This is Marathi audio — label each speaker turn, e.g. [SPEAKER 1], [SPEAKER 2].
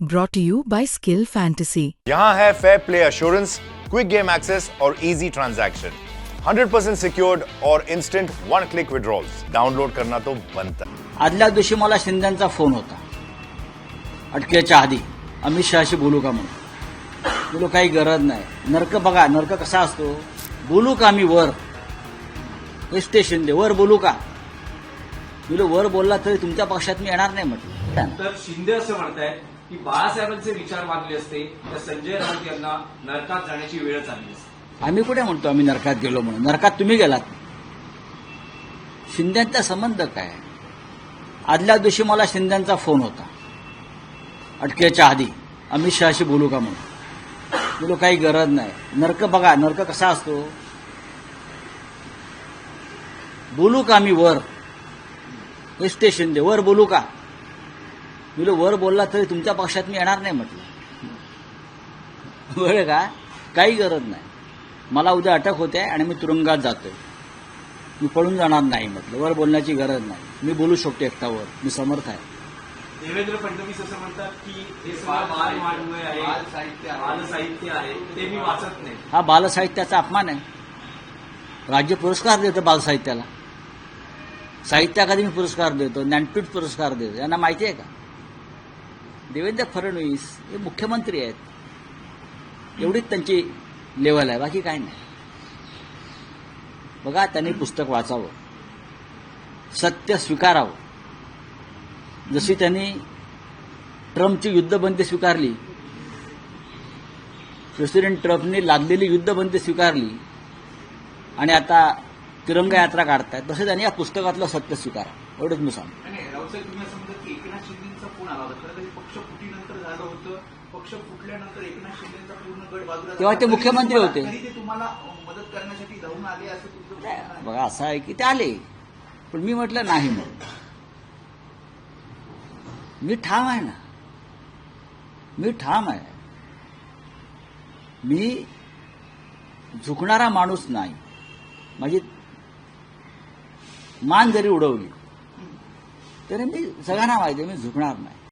[SPEAKER 1] brought to you by Skill Fantasy.
[SPEAKER 2] यहाँ है fair play assurance quick game access और इजी ट्रांजैक्शन 100% सिक्योर्ड और instant one click withdrawals download करना तो बनता है।
[SPEAKER 3] आदल्या दिवशी मला शिंदेचा फोन होता. अटकेच्या आधी. अमित शहाशी बोलू का म्हणून? बोलू काही गरज नाही. नर्क बघा नर्क कसा असतो? बोलू का मी वर? हे स्टेशन दे. वर बोलू का? बोलू वर बोलला तरी तुमच्या पक्षात मी येणार नाही म्हटलं.
[SPEAKER 4] तर शिंदे असं म्हणतायत की बाळासाहेबांचे विचार मागले असते तर संजय राऊत यांना नरकात जाण्याची वेळ आली असते.
[SPEAKER 3] आम्ही कुठे म्हणतो आम्ही नरकात गेलो म्हणून? नरकात तुम्ही गेलात. शिंद्यांचा संबंध काय? आदल्या दिवशी मला शिंद्यांचा फोन होता. अटकेच्या आधी. अमित शहाशी बोलू का म्हणून? बोलू काही गरज नाही. नरक बघा नरक कसा असतो? बोलू का मी वर? हे स्टेशन दे. वर बोलू का? बोलू वर बोलला तरी तुमच्या पक्षात मी येणार नाही म्हटलं. बरं का? काही गरज नाही. मला उद्या अटक होते आणि मी तुरुंगात जातोय. मी पळून जाणार नाही म्हटलं. वर बोलण्याची गरज नाही. मी बोलू शकतो एकटावर. मी समर्थ आहे.
[SPEAKER 4] देवेंद्र फडणवीस असं म्हणतात की हे सगळं बाल मांडवे आहे. बाल साहित्य आहे. ते मी वाचत नाही.
[SPEAKER 3] हा बालसाहित्याचा अपमान आहे. राज्य पुरस्कार देतो बालसाहित्याला. साहित्य अकादमी पुरस्कार देतो. ज्ञानपीठ पुरस्कार देतो. यांना माहिती आहे का? देवेंद्र फडणवीस हे मुख्यमंत्री आहेत. एवढीच त्यांची लेवल आहे बाकी काय नाही. बघा त्यांनी पुस्तक वाचावं. सत्य स्वीकारावं. जशी त्यांनी ट्रम्पची युद्धबंदी स्वीकारली प्रेसिडेंट ट्रम्पने लादलेली युद्धबंदी स्वीकारली आणि आता तिरंगा यात्रा काढतायत तसे त्यांनी या पुस्तकातलं सत्य स्वीकारा. एवढंच मी सांगतो.
[SPEAKER 5] साहेब तुम्ही असं म्हणतात की एकनाथ शिंदेचा फोन आला होता खरं तर पक्ष फुटीनंतर झालं होतं पक्ष फुटल्यानंतर एकनाथ शिंदेचा पूर्ण गट बाजूला
[SPEAKER 3] तेव्हा ते. मुख्यमंत्री
[SPEAKER 5] तरी
[SPEAKER 3] होते.
[SPEAKER 5] तरी ते तुम्हाला मदत करण्यासाठी धावून आले असं तुमचं.
[SPEAKER 3] बघा असं आहे की ते आले पण मी म्हटलं नाही म्हणून मी ठाम आहे ना मी ठाम आहे मी झुकणारा माणूस नाही माझी मान जरी उडवली तरी मी सगळ्यांना माहिती मी झुकणार नाही.